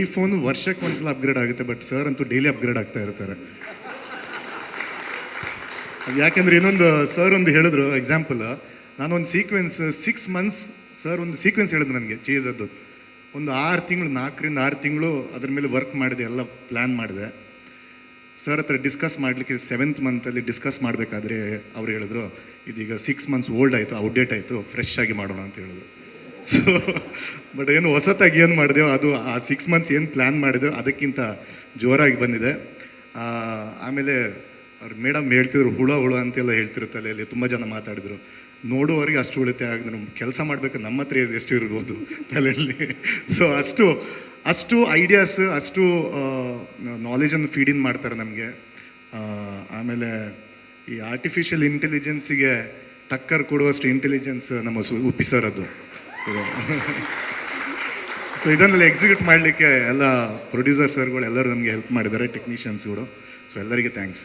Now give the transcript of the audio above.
IPhone ವರ್ಷಕ್ಕೆ ಒಂದ್ಸಲ upgrade ಆಗುತ್ತೆ ಬಟ್ ಸರ್ ಅಂತೂ ಡೈಲಿ ಅಪ್ಗ್ರೇಡ್ ಆಗ್ತಾ ಇರ್ತಾರೆ. ಯಾಕೆಂದ್ರೆ ಇನ್ನೊಂದು ಸರ್ ಒಂದು ಹೇಳಿದ್ರು ಎಕ್ಸಾಂಪಲ್ ನಾನೊಂದು ಸೀಕ್ವೆನ್ಸ್ ಸಿಕ್ಸ್ ಮಂತ್ಸ್ ಸರ್ ಒಂದು ಸೀಕ್ವೆನ್ಸ್ ಹೇಳಿದ್ರು ನನಗೆ ಚೇಸದ್ದು ಒಂದು ಆರು ತಿಂಗಳು, ನಾಲ್ಕರಿಂದ ಆರು ತಿಂಗಳು ಅದ್ರ ಮೇಲೆ ವರ್ಕ್ ಮಾಡಿದೆ, ಎಲ್ಲ ಪ್ಲ್ಯಾನ್ ಮಾಡಿದೆ. ಸರ್ ಹತ್ರ ಡಿಸ್ಕಸ್ ಮಾಡಲಿಕ್ಕೆ ಸೆವೆಂತ್ ಮಂತಲ್ಲಿ ಡಿಸ್ಕಸ್ ಮಾಡಬೇಕಾದ್ರೆ ಅವ್ರು ಹೇಳಿದ್ರು, ಇದೀಗ ಸಿಕ್ಸ್ ಮಂತ್ಸ್ ಓಲ್ಡ್ ಆಯಿತು ಔಟ್ಡೇಟ್ ಆಯಿತು ಫ್ರೆಶ್ ಆಗಿ ಮಾಡೋಣ ಅಂತ ಹೇಳಿದ್ರು. ಸೊ ಬಟ್ ಏನು ಹೊಸತಾಗಿ ಏನು ಮಾಡಿದೆವು ಅದು ಆ ಸಿಕ್ಸ್ ಮಂತ್ಸ್ ಏನು ಪ್ಲ್ಯಾನ್ ಮಾಡಿದೆವು ಅದಕ್ಕಿಂತ ಜೋರಾಗಿ ಬಂದಿದೆ. ಆಮೇಲೆ ಅವ್ರು ಮೇಡಮ್ ಹೇಳ್ತಿದ್ರು, ಹುಳ ಹುಳ ಅಂತೆಲ್ಲ ಹೇಳ್ತಿರು ತಲೆಯಲ್ಲಿ, ತುಂಬ ಜನ ಮಾತಾಡಿದ್ರು. ನೋಡುವವರಿಗೆ ಅಷ್ಟು ಉಳಿತಾಯ ಆಗಿದೆ ನಮ್ಮ ಕೆಲಸ ಮಾಡಬೇಕು, ನಮ್ಮ ಹತ್ರ ಎಷ್ಟು ಇರ್ಬೋದು ತಲೆಯಲ್ಲಿ. ಸೊ ಅಷ್ಟು ಅಷ್ಟು ಐಡಿಯಾಸ್ ಅಷ್ಟು ನಾಲೆಜನ್ನು ಫೀಡ್ ಇನ್ ಮಾಡ್ತಾರೆ ನಮಗೆ. ಆಮೇಲೆ ಈ ಆರ್ಟಿಫಿಷಿಯಲ್ ಇಂಟೆಲಿಜೆನ್ಸಿಗೆ ಟಕ್ಕರ್ ಕೊಡುವಷ್ಟು ಇಂಟೆಲಿಜೆನ್ಸ್ ನಮ್ಮ ಸು ಉಪ್ಪಿ ಸರ್ ಅದು ಸೊ ಇದನ್ನೆಲ್ಲ ಎಕ್ಸಿಕ್ಯೂಟ್ ಮಾಡಲಿಕ್ಕೆ ಎಲ್ಲ ಪ್ರೊಡ್ಯೂಸರ್ ಸರ್ಗಳು ಎಲ್ಲರೂ ನಮಗೆ ಹೆಲ್ಪ್ ಮಾಡಿದ್ದಾರೆ ಟೆಕ್ನಿಷಿಯನ್ಸ್ಗಳು ಸೊ ಎಲ್ಲರಿಗೆ ಥ್ಯಾಂಕ್ಸ್